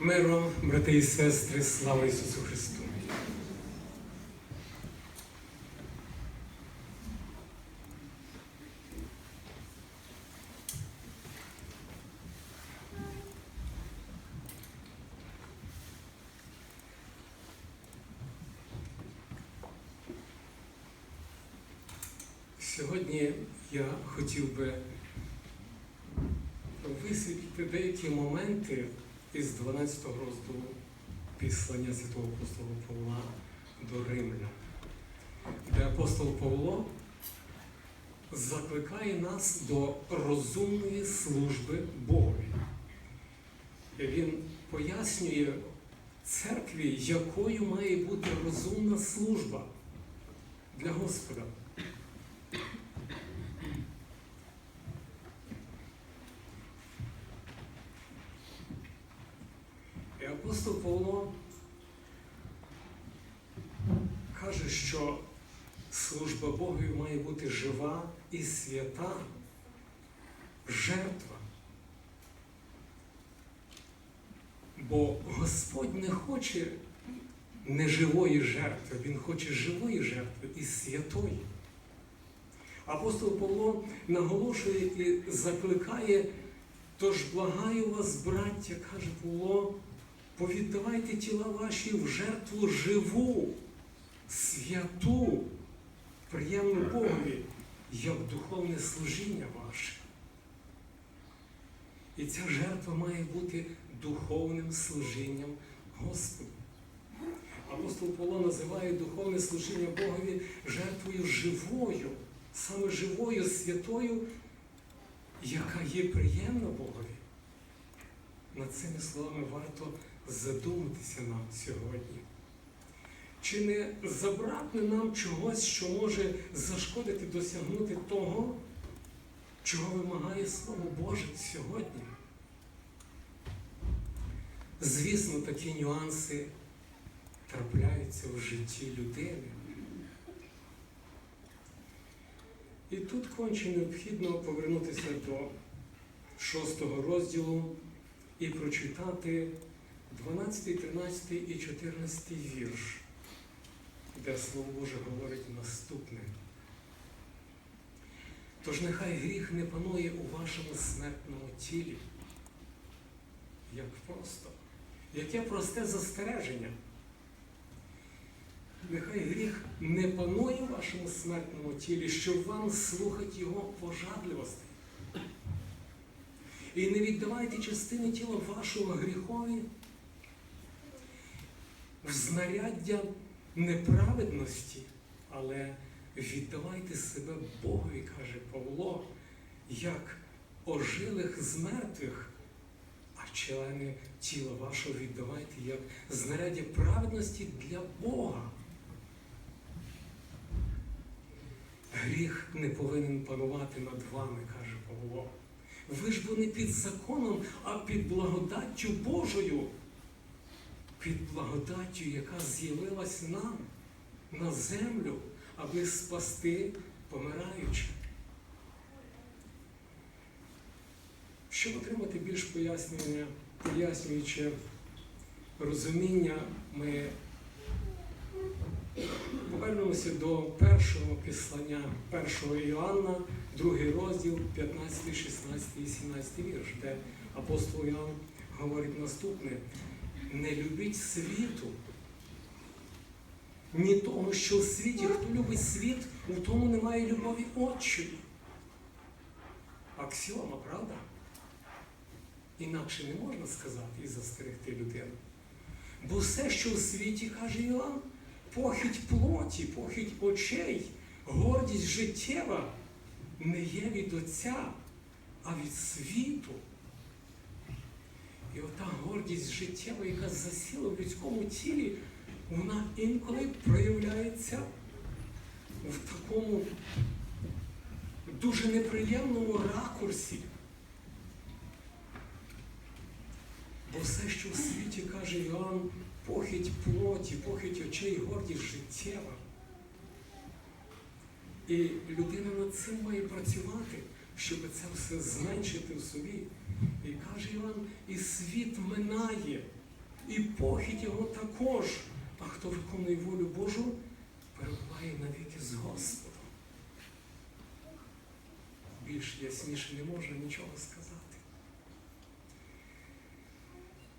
Миром, брати і сестри, слава Ісусу Христу! Сьогодні я хотів би висвітлити деякі моменти із 12 розділу післання святого апостола Павла до Римлян, де апостол Павло закликає нас до розумної служби Богові. Він пояснює церкві, якою має бути розумна служба для Господа. І апостол Павло каже, що служба Богові має бути жива і свята, жертва. Бо Господь не хоче неживої жертви, Він хоче живої жертви і святої. Апостол Павло наголошує і закликає, тож благаю вас, браття, каже Павло, повіддавайте тіла ваші в жертву живу, святу, приємну Богові, як духовне служіння ваше. І ця жертва має бути духовним служінням Господу. Апостол Павло називає духовне служіння Богові жертвою живою, саме живою, святою, яка є приємна Богові. Над цими словами варто задуматися нам сьогодні. Чи не забракне нам чогось, що може зашкодити досягнути того, чого вимагає Слово Боже сьогодні? Звісно, такі нюанси трапляються в житті людини. І тут конче необхідно повернутися до шостого розділу і прочитати 12, 13 і 14 вірш, де Слово Боже говорить наступне. Тож нехай гріх не панує у вашому смертному тілі. Як просто, яке просте застереження. Нехай гріх не панує в вашому смертному тілі, щоб вам слухати його пожадливості. І не віддавайте частини тіла вашого гріхові в знаряддя неправедності, але віддавайте себе Богові, каже Павло, як ожилих з мертвих, а члени тіла вашого віддавайте як знаряддя праведності для Бога. Гріх не повинен панувати над вами, каже Павло. Ви ж бо не під законом, а під благодаттю Божою, під благодаттю, яка з'явилась нам на землю, аби спасти помираючи. Щоб отримати більш пояснення, пояснююче розуміння, ми повернемося до першого післання, першого Іоанна, другий розділ, 15, 16 і 17 вірш, де апостол Іоанн говорить наступне: не любіть світу, ні того, що в світі, хто любить світ, у тому немає любові отчої. Аксіома, правда? Інакше не можна сказати і застерегти людину. Бо все, що в світі, каже Іоанн, похідь плоті, похідь очей, гордість життєва не є від Отця, а від світу. І ота гордість життєва, яка засіла в людському тілі, вона інколи проявляється в такому дуже неприємному ракурсі. Бо все, що в світі, каже Іоанн, похідь плоті, похідь очей, гордість життєва. І людина над цим має працювати, щоб це все зменшити в собі. І каже Іван, і світ минає, і похідь його також. А хто виконує волю Божу, перебуває навіки з Господом. Більш ясніше не можна нічого сказати.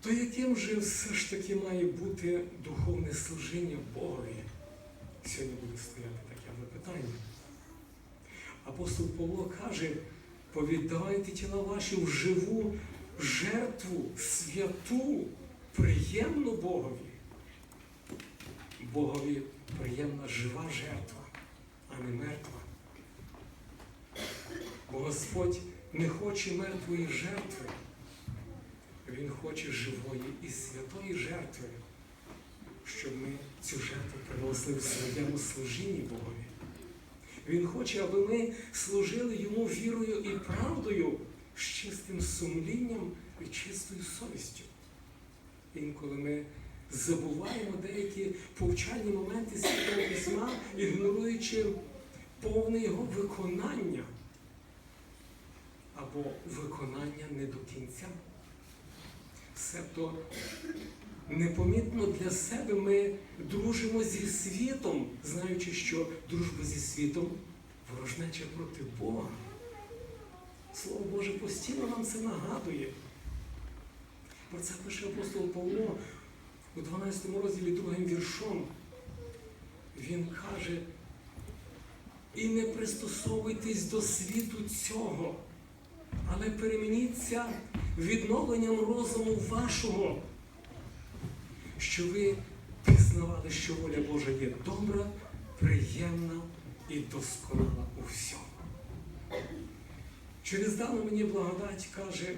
То яким же все ж таки має бути духовне служіння Богові? Сьогодні буде стояти таке запитання. Апостол Павло каже, повіддавайте тіла ваші в живу жертву, святу, приємну Богові. Богові приємна жива жертва, а не мертва. Бо Господь не хоче мертвої жертви. Він хоче живої і святої жертви, щоб ми цю жертву приносили в своєму служінні Богові. Він хоче, аби ми служили йому вірою і правдою, з чистим сумлінням і чистою совістю. Інколи ми забуваємо деякі повчальні моменти Святого Письма, ігноруючи повне його виконання або виконання не до кінця. Себто непомітно для себе ми дружимо зі світом, знаючи, що дружба зі світом ворожнеча проти Бога. Слово Боже постійно нам це нагадує. Про це пише апостол Павло у 12 розділі другим віршом. Він каже, і не пристосовуйтесь до світу цього, але перемініться відновленням розуму вашого, що ви пізнавали, що воля Божа є добра, приємна і досконала у всьому. Через дану мені благодать каже,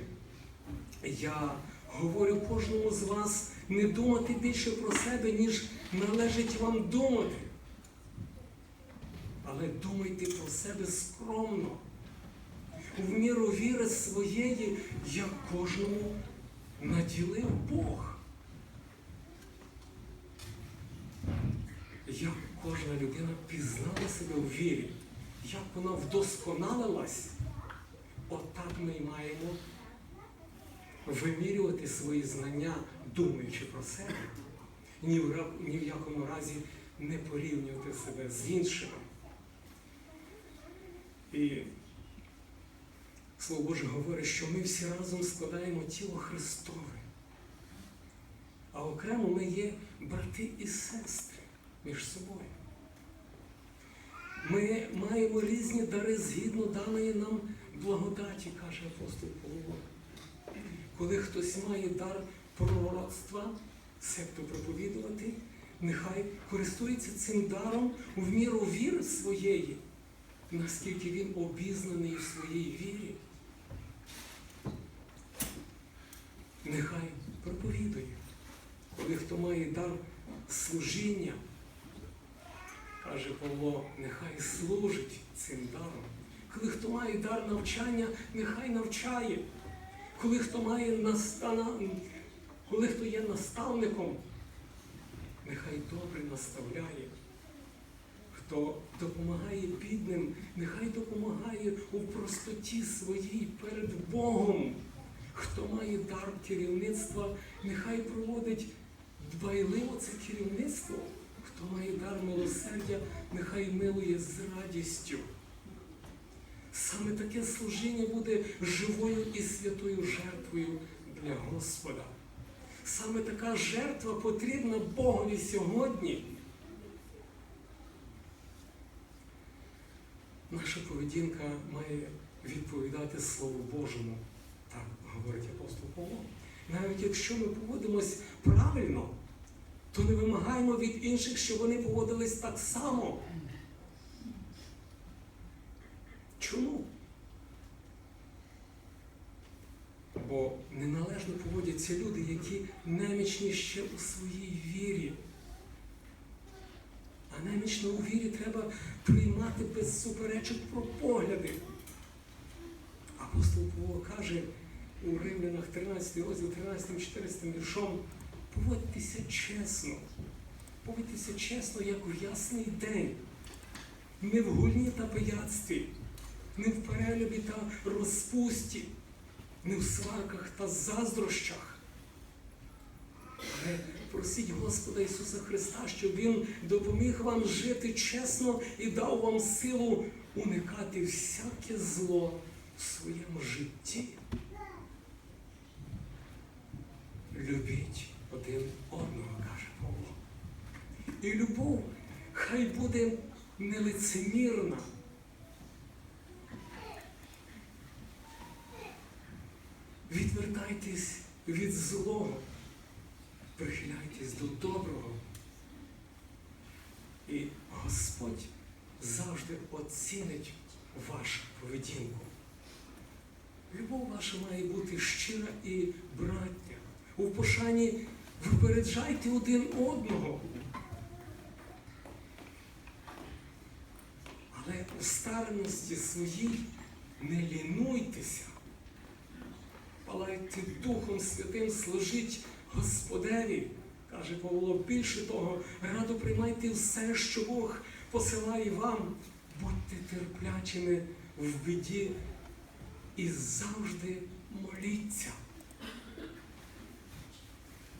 я говорю кожному з вас не думати більше про себе, ніж належить вам думати. Але думайте про себе скромно, в міру віри своєї, як кожному наділив Бог. Як кожна людина пізнала себе в вірі, як вона вдосконалилась, отак ми й маємо вимірювати свої знання, думаючи про себе, ні в, ні в якому разі не порівнювати себе з іншими. Слово Боже говорить, що ми всі разом складаємо тіло Христове. А окремо ми є брати і сестри між собою. Ми маємо різні дари згідно даної нам благодаті, каже апостол Павло. Коли хтось має дар пророцтва, себто проповідувати, нехай користується цим даром в міру віри своєї, наскільки він обізнаний в своїй вірі. Нехай проповідує. Коли хто має дар служіння, каже Павло, нехай служить цим даром. Коли хто має дар навчання, нехай навчає. Коли хто має настана... коли хто є наставником, нехай добре наставляє. Хто допомагає бідним, нехай допомагає у простоті своїй перед Богом. Хто має дар керівництва, нехай проводить дбайливо це керівництво. Хто має дар милосердя, нехай милує з радістю. Саме таке служіння буде живою і святою жертвою для Господа. Саме така жертва потрібна Богові сьогодні. Наша поведінка має відповідати Слову Божому, говорить апостол Павло. Навіть якщо ми поводимось правильно, то не вимагаємо від інших, щоб вони поводились так само. Чому? Бо неналежно поводяться люди, які немічні ще у своїй вірі. А немічно у вірі треба приймати без суперечок про погляди. Апостол Павло каже у Римлянах 13 розділ 13-14 віршом, поводьтеся чесно, поводьтеся чесно, як у ясний день, не в гульні та пияцтві, не в перелюбі та розпусті, не в сварках та заздрощах. Але просіть Господа Ісуса Христа, щоб Він допоміг вам жити чесно і дав вам силу уникати всяке зло в своєму житті. Любіть один одного, каже Павло. І любов хай буде нелицемірна. Відвертайтесь від злого, прихиляйтесь до доброго. І Господь завжди оцінить вашу поведінку. Любов ваша має бути щира і браття. У пошані випереджайте один одного. Але у старності своїй не лінуйтеся. Палайте Духом Святим, служіть Господеві, каже Павло. Більше того, радо приймайте все, що Бог посилає вам. Будьте терплячими в біді і завжди моліться.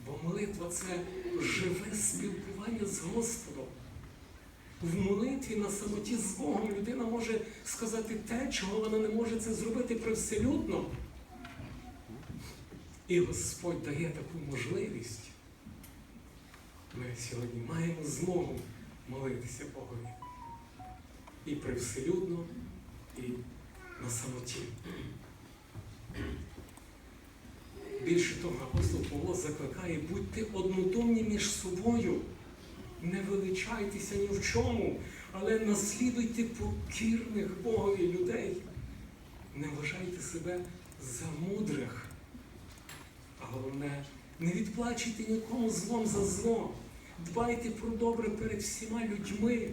Бо молитва це живе спілкування з Господом. В молитві на самоті з Богом людина може сказати те, чого вона не може це зробити привселюдно. І Господь дає таку можливість. Ми сьогодні маємо змогу молитися Богові. І привселюдно, і на самоті. Більше того, апостол Павло закликає, будьте однодумні між собою. Не величайтеся ні в чому, але наслідуйте покірних Богові людей. Не вважайте себе за мудрих. А головне, не відплачуйте нікому злом за зло. Дбайте про добре перед всіма людьми.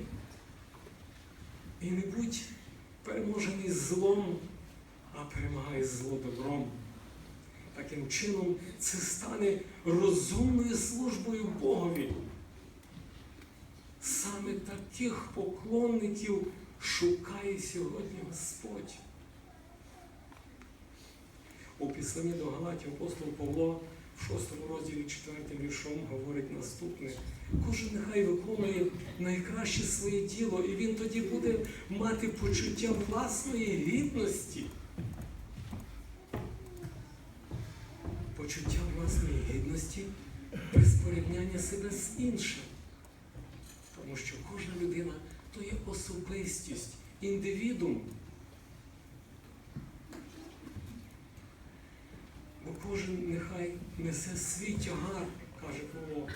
І не будь переможений злом, а перемагай зло добром. Таким чином, це стане розумною службою Богові. Саме таких поклонників шукає сьогодні Господь. У післанні до Галатів апостол Павло в 6 розділі 4 віршом говорить наступне. Кожен нехай виконує найкраще своє діло, і він тоді буде мати почуття власної гідності. Почуття власної гідності без порівняння себе з іншим. Тому що кожна людина то є особистість, індивідум. Бо кожен нехай несе свій тягар, каже Павло.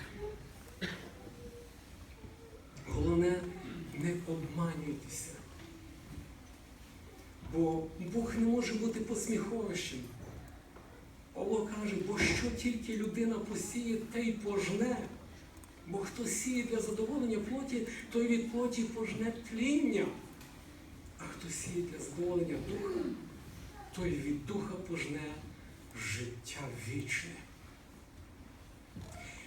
Головне, не обманюйтеся. Бо Бог не може бути посміховищем. Павло каже, бо що тільки людина посіє, те й пожне. Бо хто сіє для задоволення плоті, той від плоті пожне тління. А хто сіє для задоволення духа, той від духа пожне життя вічне.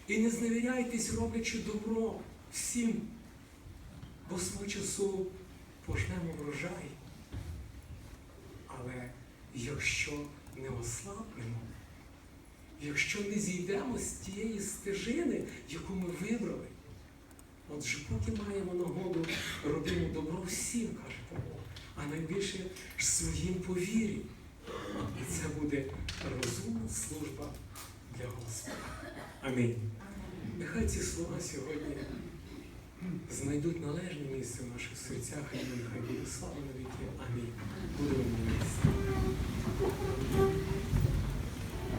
І не зневіряйтесь, роблячи добро всім, бо свого часу пожнемо врожай. Але якщо не ослабнемо, якщо не зійдемо з тієї стежини, яку ми вибрали. Отже, поки маємо нагоду, робимо добро всім, каже Бог, а найбільше своїм повірі. І це буде розумна служба для Господа. Амінь. Нехай ці слова сьогодні знайдуть належне місце в наших серцях, і нехай буде слава навіки. Амінь. Будемо молитися.